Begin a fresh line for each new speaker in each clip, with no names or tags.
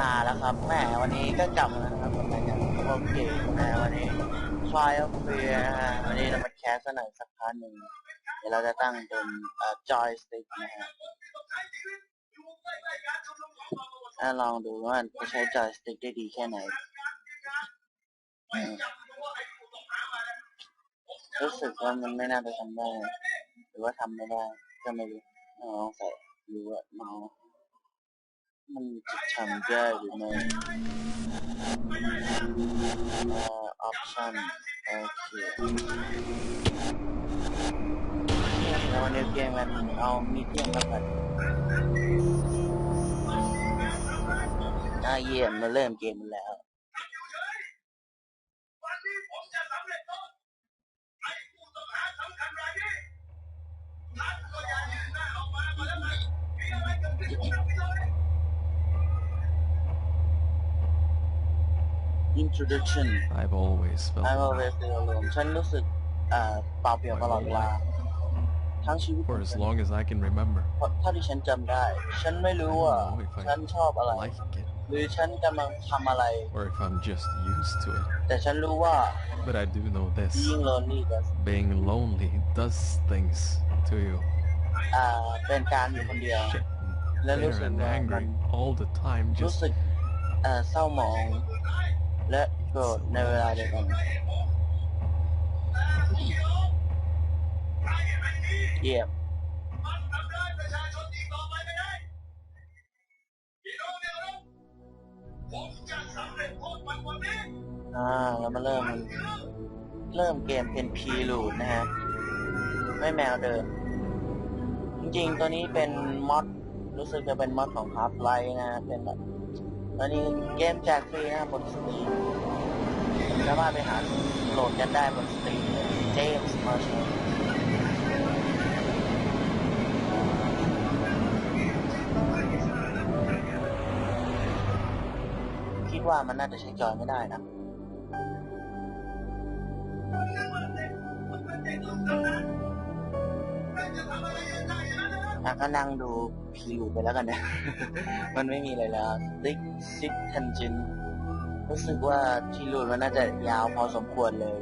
มาแล้วครับแหมวันนี้ก็กลับมาแล้วนะครับกับรายการโอเคนะวันนี้ Try of Fear นะฮะวันนี้เรามาแคสหน่อยสักพักหนึ่งเดี๋ยวเราจะตั้งเป็นเอ่อ joystick นะฮะอะลองดูว่าจะใช้ joystick ได้ดีแค่ไหนรู้สึกว่ามันไม่น่าจะทำได้ หรือว่าทำไม่ได้ก็ไม่รู้ลองใส่ดูว่าเมาส์ มันจะทำได้หรือไม่อ่อ option โอเคแล้ววันนี้เกมกันเอามีเดียมแล้วกันอ่าเยี่ยมมาเริ่มเกมแล้ว introduction
I've always felt
I'm always feel alone ฉันรู้สึกเอ่อเปล่าเปลี่ยวตลอดเวลา ทั้งชีวิต
for as long as I can remember.
เพราะเท่าที่ฉันจำได้ ฉันไม่รู้ว่า ฉันชอบอะไร
Like it,
หรือฉันกำลังทำอะไร
or if I'm just used to it.
แต่ฉันรู้ว่า
But I do know this.
being lonely does
Being lonely does things to you.
อ่าเป็นการอยู่คนเดียว
Shit.
Let
Bitter
listen,
and
man.
angry all the time.
รู้
Just
สึกเอ่อเศร้าหมอง และโกรธในเวลาเดียวกันเยี่ยมอ่าเรามาเริ่ม เริ่มเกมเป็นพีลูดนะฮะ ไม่แมวเดิม จริงๆ ตัวนี้เป็นมอด รู้สึกจะเป็นมอดของ Half Life นะฮะเป็นแบบ ตอนนี้เกมแจกฟรีนะครับบนสตรีมสามารถไปหาโหลดกันได้บนสตรีมเลยเจมส์มาร์ชคิดว่ามันน่าจะใช้จอยไม่ได้นะ อะก็นั่งดูพีลูไปแล้วกันนะ มันไม่มีอะไรแล้วซิกซิกทันจิน รู้สึกว่าทีรูมันน่าจะยาวพอสมควรเลย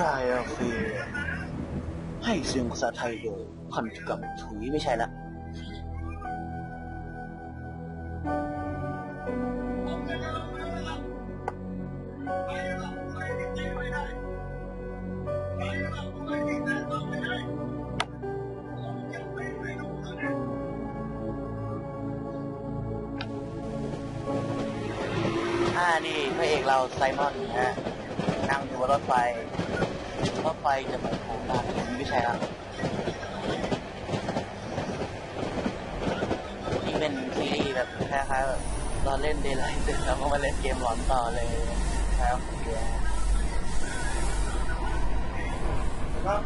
ใครอะเฟียให้เสียงภาษาไทยโดยพันธุกรรมถุยไม่ใช่ละอ่านี่พระเอกเราไซมอนนะฮะนั่งอยู่บ นรถไฟจะไปโค้งได้ไม่ใช่ละนี่เป็นซีรีส์แบบคล้ายๆแบบตอนเล่นเดย์ไลท์เสร็จแล้วก็มาเล่นเกมหลอนต่อเลยครับ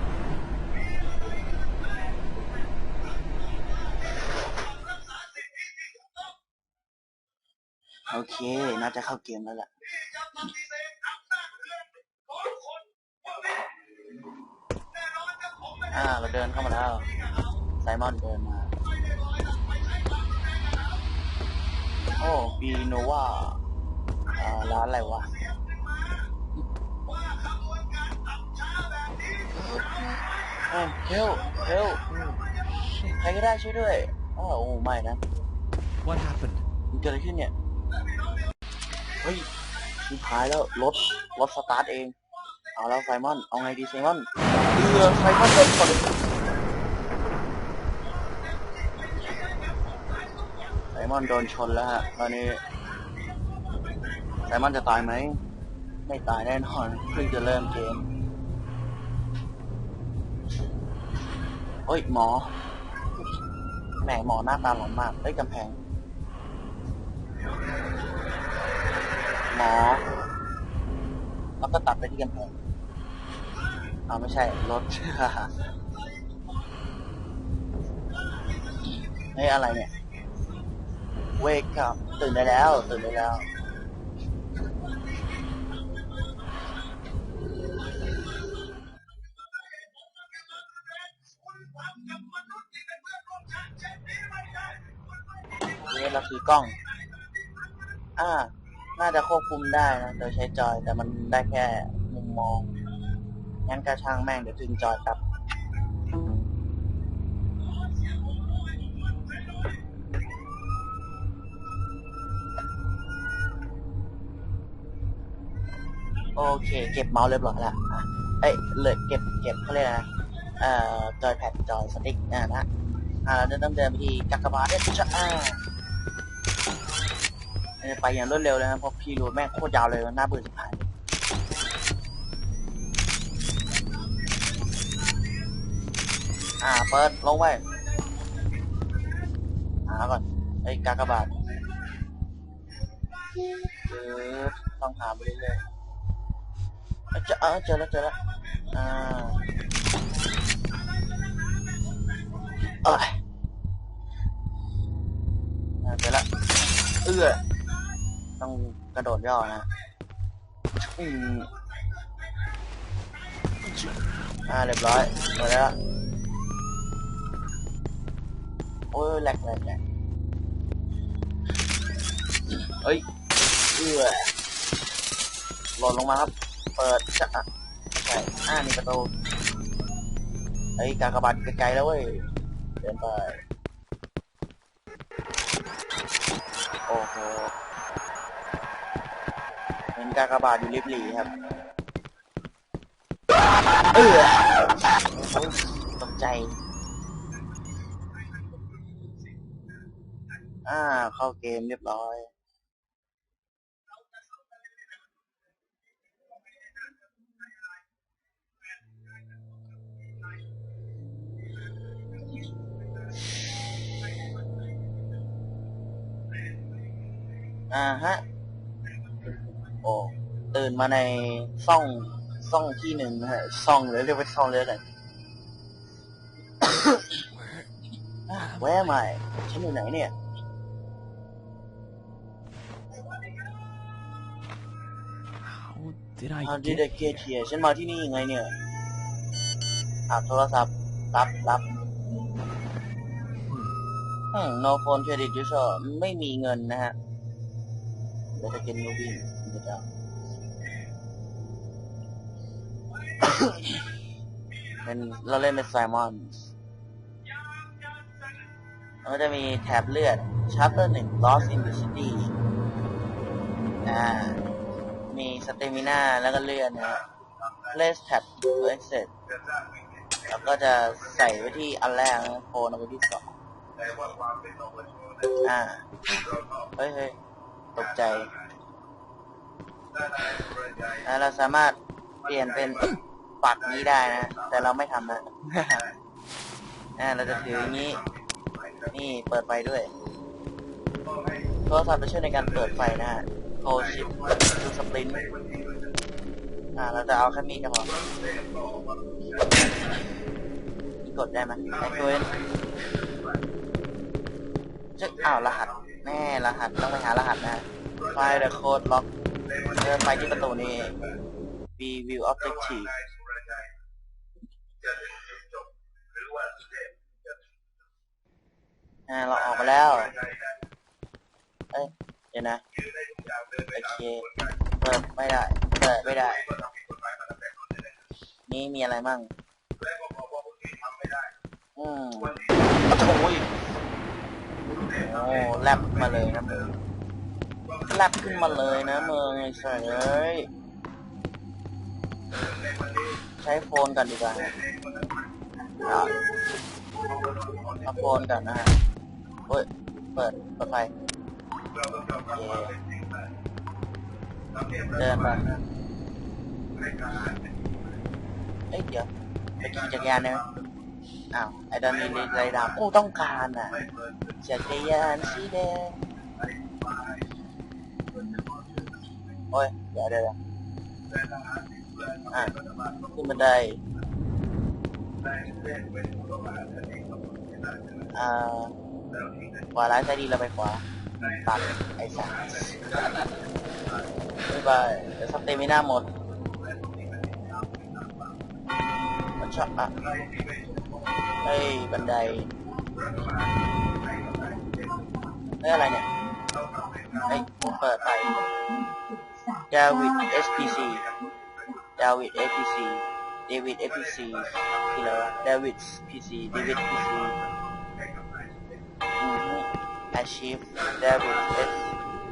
โอเค น่าจะเข้าเกมแล้วแหละ อ่าเราเดินเข้ามาแล้ว ไซมอนเดินมา โอ้บีโนวาอ่าร้านอะไรวะเอ้ยเฮลเฮลใครก็ได้ช่วยด้วยอ้าวโอ้ไม่นะ
what happened?
มันเกิดอะไรขึ้นเนี่ย เฮ้ยชิบหายแล้วรถรถสตาร์ทเอง เอาแล้วไซมอน เอาไงดีไซมอน เรือไซมอนโดนชนไซมอนโดนชนแล้วฮะตอนนี้ไซมอนจะตายไหม ไม่ตายแน่นอนเพิ่งจะเริ่มเกมเฮ้ยหมอแหมหมอหน้าตาหลอนมากเฮ้ยกำแพง หมอ แล้วก็ตัดไปที่กำแพง อ้าไม่ใช่รถเฮ้ยอะไรเนี่ย เวกครับตื่นได้แล้ว ตื่นได้แล้วนี่เราคือกล้อง อ่า น่าจะควบคุมได้นะ โดยใช้จอย แต่มันได้แค่มุมมอง งั้นกระช่างแม่งเดี๋ยวดึงจอยกลับโอเค เก็บเมาส์เรียบร้อยแล้วเอ้ยเลยเก็บเก็บเขาเรียกอะไรเอ่อจอยแพดจอยสติ๊กอ่านะอ่าเราต้องเดินไปที่กักกบาทเนี่ยจะอ่าเออไปอย่างรวดเร็วเลยนะเพราะพี่รูดแม่งโคตรยาวเลยน่าเบื่อชิบหาย อ่าเปิดลงไว้หาก่อนไอ้กากบาทคือต้องหาไปเรื่อยๆเจอเออเจอแล้วเจอแล้วอ่าเออเจอและเอื้อต้องกระโดดย่อนะอืมอ่าเรียบร้อยหมดแล้ว โอ้ยแหลกแหลกแหลกเอ้ยเอื้อหล่นลงมาครับ เปิดจะอะใช่อ่านี่ประตูเฮ้ยกากบาดไกลๆแล้วเว้ย เดินไป โอ้โหเห็นกากบาทอยู่ริบหลีครับ เออโอ้ยตกใจ อ่า เข้าเกมเรียบร้อยอ่าฮะ โอ้ตื่นมาในซ่องซ่องที่หนึ่งนะฮะซ่องเลยเรียกว่าซ่องเลยกันแวะใหม่ฉันอยู่ไหนเนี่ย
did I
เอา
get
ดีเดเกเทียฉันมาที่นี่ยังไงเนี่ยอ่าโทรศัพท์ รับรับอืม no phone credit user ไม่มีเงินนะฮะเดี๋ยวจะกินมูบี้เดี๋ยวจะ เป็นเราเล่นเป็นไซมอนแล้วก็จะมีแท็บเลือด chapter หนึ่ง lost in the city อ่า มีสเตมิน่าแล้วก็เลือดนะฮะ place tab to exit แล้วก็จะใส่ไว้ที่อันแรกโฟนเอาไว้ที่สองอ่า เฮ้ยเฮ้ยตกใจแล้วเราสามารถเปลี่ยนเป็นปักนี้ได้นะ แต่เราไม่ทำนะอ่าเราจะถืออย่างนี้ นี่เปิดไฟด้วยโทรศัพท์จะช่วยในการเปิดไฟนะฮะ โทรชิปดูสปรินต์อ่าเราจะเอาแค่มีดก็พอนี่กดได้ไหมไอตัวนี้จะอ้าวรหัส แน่รหัสต้องไปหารหัสนะไฟล์ the code lock เดินไปที่ประตูนี้ B view objective อ่าเราออกมาแล้ว เอ้ย เดี๋ยวนะโอเคเปิดไม่ได้เปิดไม่ได้ นี่มีอะไรมั่งอืมโอ้ยโอ้แลบมาเลยนะมึงแลบขึ้นมาเลยนะมึงไอ้สัสเอ้ยใช้โฟนกันดีกว่าอะเอาโฟนกันนะฮะเฮ้ย เปิดเปิดไฟโอ เคเดินไปเอ้ยเดี๋ยวไปขี่จักรยานได้ไหมอ้าวไอ้ดอนมีไรดำกูต้องการอะจักรยานสีแดง
โอ้ยเดี๋ยวเดี๋ยวเดี๋ยวอะขึ้นบันไดอ่าขวาร้ายซ้ายดีเราไปขวา ตัดไอ้สัสบ๊ายบายเดี๋ยวสเตมิน่าหมด มันชอบอะเฮ้ยบันไดเฮ้ยอะไรเนี่ยเฮ้ยผมเปิดไปดาวิด SPC ดาวิด SPC เดวิด SPC คืออะไรวะดาวิด PC เดวิด PC อืม Achieve David S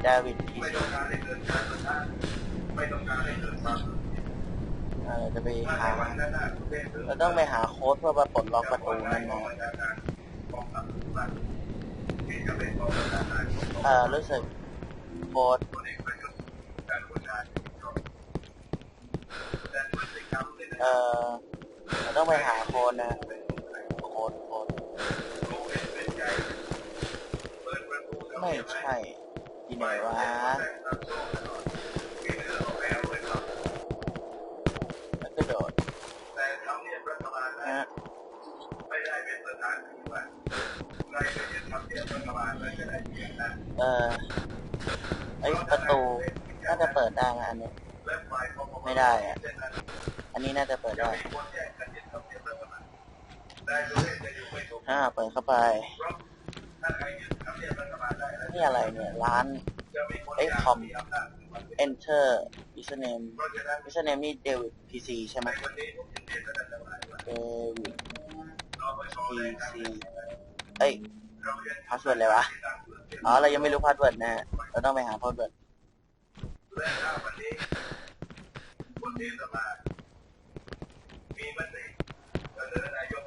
David PC เออจะไปหาเราต้องไปหาโค้ดเพื่อมาปลดล็อกประตูนั่นนะเออรู้สึกโค้ดเอ่อเราต้องไปหาโคนนะโคนโคน ไม่ใช่ที่ไหนวะแล้วก็โดดนะเออไอประตูน่าจะเปิดได้นะอันนี้ไม่ได้อะอันนี้น่าจะเปิดได้อ่าเปิดเข้าไป นี่อะไรเนี่ยร้านเอ้คอม enter username username นี่ David PC ใช่ไหม David PC เอ้ยพาสเวิร์ดอะไรวะ อ๋อ เรายังไม่รู้พาสเวิร์ดนะเราต้องไปหาพาสเวิร์ดเ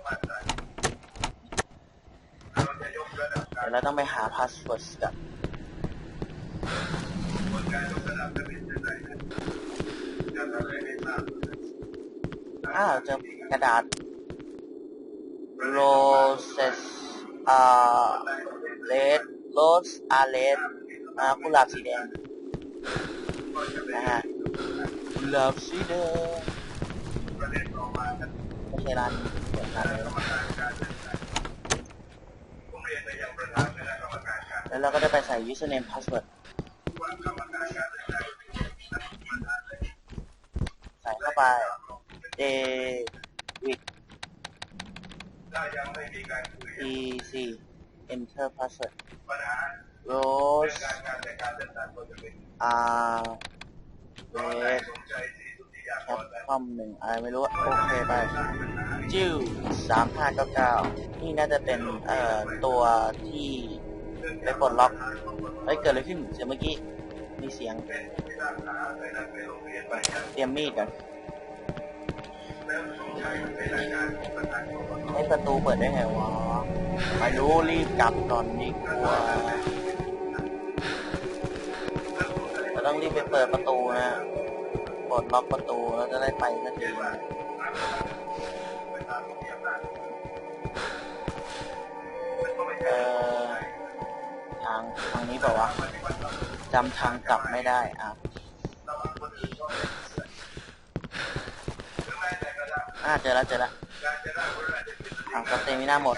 เดี๋ยวเราต้องไปหาพาสเวิร์ดกันอ้าวเจอกระดาษ roses อ่า red rose อ่า red อ่ากุหลาบสีแดงนะฮะกุหลาบสีแดงไม่ใช่ร้านเปิดร้านเลย แล้วเราก็ได้ไปใส่ username password ใส่เข้าไป David PC enter password Rose R Red Capcom หนึ่งอะไรไม่รู้ โอเคไป จิ้วสามห้าเก้าเก้านี่น่าจะเป็นเอ่อตัวที่ไปปลดล็อกเฮ้ยเกิดอะไรขึ้นเสียงเมื่อกี้มีเสียง เตรียมมีดกันไอ้ประตูเปิดได้ไงวะไม่รู้รีบกลับก่อนดีกว่าเราต้องรีบไปเปิดประตูนะปลดล็อกประตูเราจะได้ไปสักที เออทางทางนี้เปล่าวะจำทางกลับไม่ได้อะอ่าเจอแล้วเจอแล้วทางสเตมิน่าหมด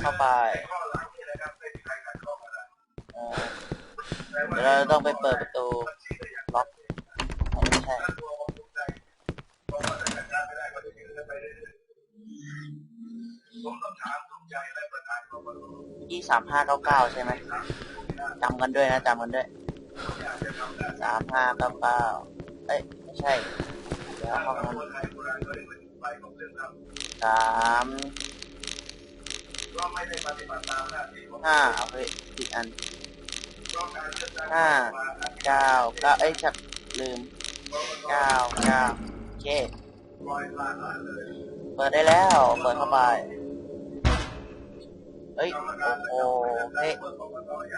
เข้าไปเออเดี๋ยวเราต้องไปเปิดประ สามห้าเก้าเก้าใช่ไหมจำกันด้วยนะจำกันด้วยสามห้าเก้าเก้าเอ้ยไม่ใช่เดี๋ยวห้องนั้นสามห้าเอาไปอีกอันห้าเก้าเก้าเอ้ยชักลืมเก้าเก้าโอเคเปิดได้แล้ว เปิดเข้าไป เฮ้ย โอ้โหเฮ้ย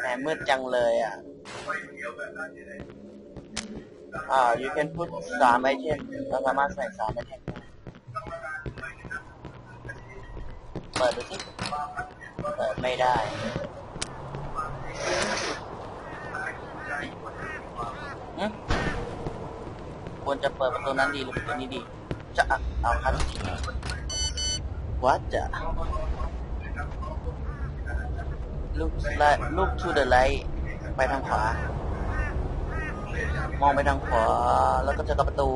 แหมมืดจังเลยอะ อ่า you can put สามไอเทมเราสามารถใส่สามไอเทมได้เปิดดูสิเปิดไม่ได้หึควรจะเปิดประตูนั้นดีหรือประตูนี้ดี จะอะเอาครับวัดจะ ลูกไลลูก to the right ไปทางขวา มองไปทางขวา แล้วก็เจอกับประตู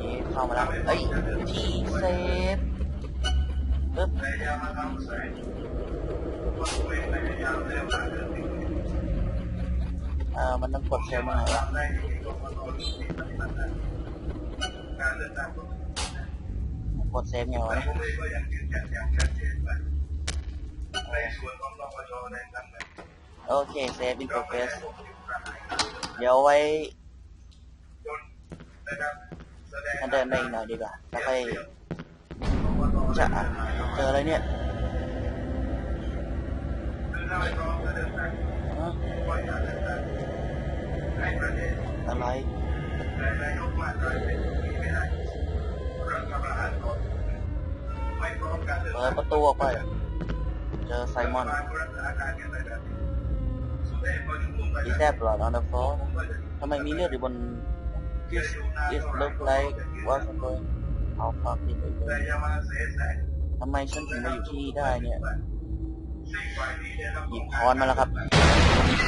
นี่เข้ามาแล้วเอ้ย ที่เซฟปึ๊บเออมันต้องกดเซฟยังไงวะ กดเซฟไงวะเนี่ยโอเคเซฟ in progress เดี๋ยวไว้ถ้าเดินไปอีกหน่อยดีกว่าแล้วค่อยจะอะเจออะไรเนี่ยฮะอะไร เปิดประตูออกไป เจอไซมอน Is that blood on the floor ทำไมมีเลือดอยู่บน This is look like what's going how fuck did it go ทำไมฉันถึงมาอยู่ที่นี่ได้เนี่ย หยิบค้อนมาแล้วครับ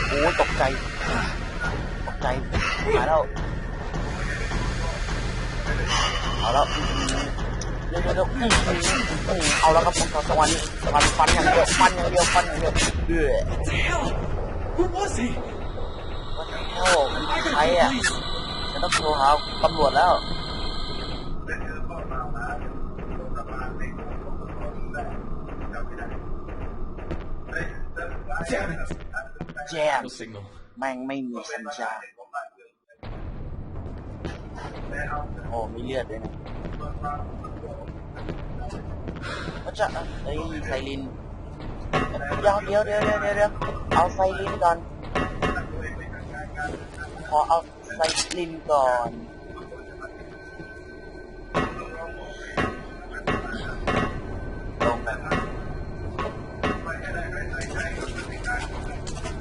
โอ้ตกใจ ตกใจหายแล้ว เอาแล้วอื้อหือเร็วเร็วเร็วเอาแล้วครับผมสวรรค์สวรรค์ฟันอย่างเดียวฟันอย่างเดียวฟันอย่างเดียวเดือด
Who was he?
ว่าเท่ามันใครอะฉันต้องโทรหาตำรวจแล้ว
Damn it!
แจ้งแม่งไม่มีสัญญาณ โอ้มีเลือดด้วยนะก็จะเฮ้ยไซรินเดี๋ยวเดี๋ยวเดี๋ยวเดี๋ยวเดี๋ยวเดี๋ยวเอาไซรินก่อนขอเอาไซรินก่อนลงแบบ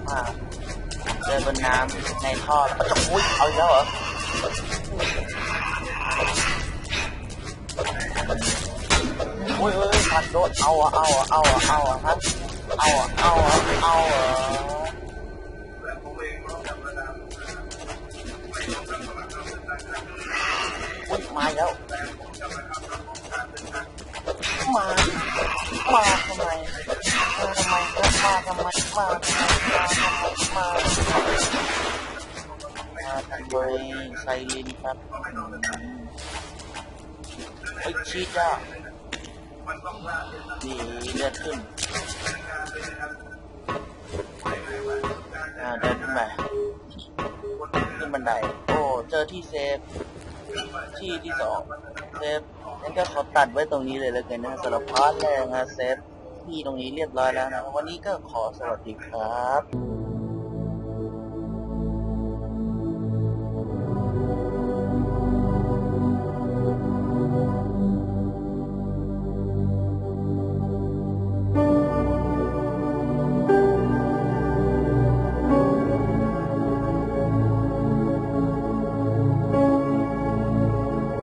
อ่าเดินบนน้ำในท่อแล้วจะอุ้ยเอาอีกแล้วเหรอ โอ้ยอุ้ยพันโดนเอาอะเอาอะเอาอะเอาอะครับเอาอะเอาอะเอาอะอุ้ยมาแล้วมามาทำไมมาทำไมมาทำไมมาทำไมมาทำไมมาทำไมาทำไมไซลินครับไอชีจ้า ดีเลือดขึ้นเดินขึ้นไปขึ้นบันได โอ้ เจอที่เซฟ ที่ที่สองเซฟงั้นก็ขอตัดไว้ตรงนี้เลยแล้วกันนะสำหรับพาร์ทแรกนะเซฟที่ตรงนี้เรียบร้อยแล้วนะ วันนี้ก็ขอสวัสดีครับ